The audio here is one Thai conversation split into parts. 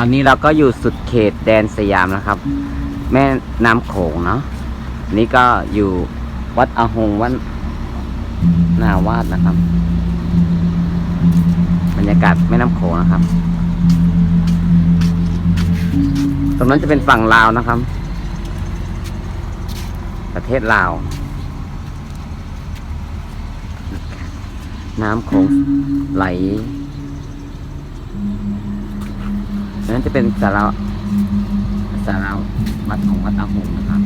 ตอนนี้เราก็อยู่สุดเขตแดนสยามนะครับ แม่น้ำโขงเนาะนี่ก็อยู่วัดอาหงวัดนาวาดนะครับ บรรยากาศแม่น้ำโขงนะครับ ตรงนั้นจะเป็นฝั่งลาวนะครับ ประเทศลาว น้ำโขงไหล นั้นจะเป็นสาราสาราวัดของวัดอาหงนะครับ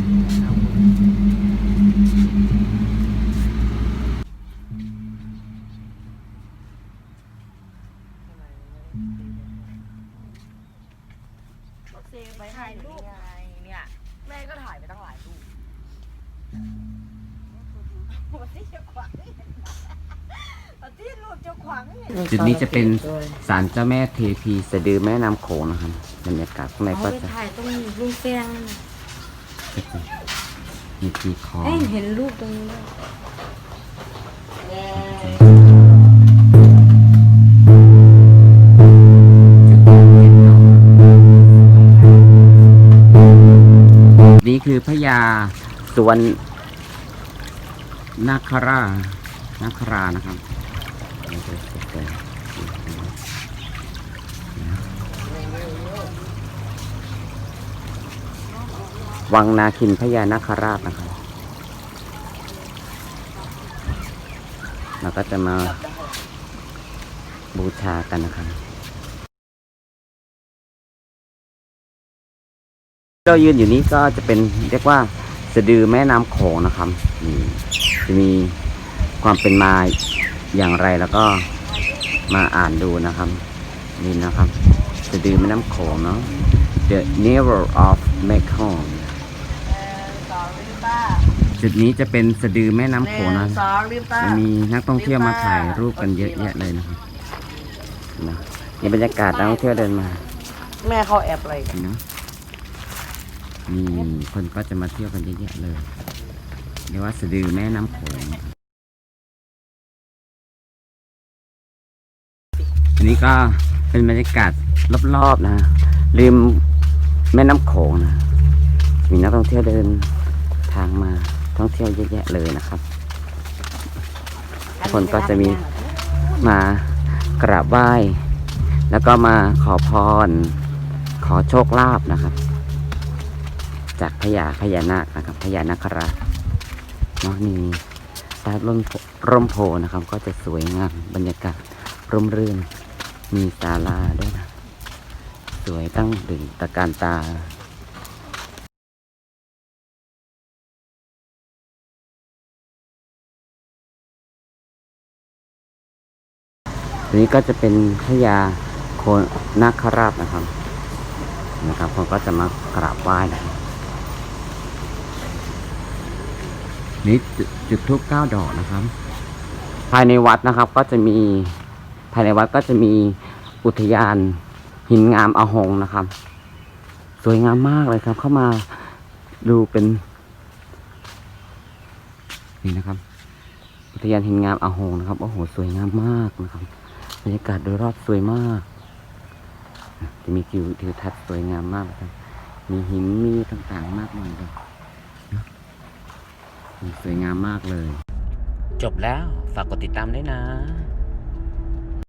ถ่ายรูปไงเนี่ยแม่ก็ถ่ายไปตั้งหลายรูปวันที่จะขวางวันที่รูปจะขวางเนี่ย จุดนี้จะเป็นศาลเจ้าแม่เทพีสะดือแม่น้ำโขงนะครับบรรยากาศข้างในเขาก็ไปจะถ่ายตรงลุงแกงนั่นน่ะมีทีคอเอ้ยเห็นรูปตรงนี้ด้วยนี่คือพญาสวนนาครานาครานะครับนี่คือส วังนาคินพญานาคราชนะครับเราก็จะมาบูชากันนะครับ เรายืนอยู่นี้ก็จะเป็นเรียกว่าสะดือแม่น้ำโขงนะครับจะมีความเป็นมา อย่างไรแล้วก็มาอ่านดูนะครับ นี่นะครับสะดือแม่น้ำโขงเนาะ The Never of Mekong สองลืมป้าจุดนี้จะเป็นสะดือแม่น้ำโขงนะสองลืมป้าจะมีนักท่องเที่ยวมาถ่ายรูปกันเยอะแยะเลยนะครับนะนี่บรรยากาศนักท่องเที่ยวเดินมา แม่เขาแอบอะไรกันเนาะมีคนก็จะมาเที่ยวกันเยอะแยะเลยเรียกว่าสะดือแม่น้ำโขง อันนี้ก็เป็นบรรยากาศรอบๆนะริมแม่น้ำโขงนะ มีนักท่องเที่ยวเดินทางมาท่องเที่ยวเยอะแยะเลยนะครับ คนก็จะมีมากราบไหว้ แล้วก็มาขอพร ขอโชคลาภนะครับ จากพญาพญานาคนะครับพญานาคราชเนาะนี่ใต้ร่มร่มโพนะครับ ก็จะสวยงามบรรยากาศร่มรื่น มีศาลาด้วยนะ สวยตั้งดึงตะการตาทีนี้ก็จะเป็นพญาโคนาคราชนะครับ นะครับเขาก็จะมากราบไหว้นะครับนี่จุดจุดทูบเก้าดอกนะครับ ภายในวัดนะครับก็จะมี ภายในวัดก็จะมีอุทยานหินงามอาหงนะครับ สวยงามมากเลยครับ เข้ามาดูเป็นนี่นะครับ อุทยานหินงามอาหงนะครับโอ้โหสวยงามมากนะครับบรรยากาศโดยรอบสวยมาก จะมีทิวทิวทัศน์สวยงามมากครับ มีหินมีต่างๆมากมายเลยสวยงามมากเลย จบแล้วฝากกดติดตามด้วยนะ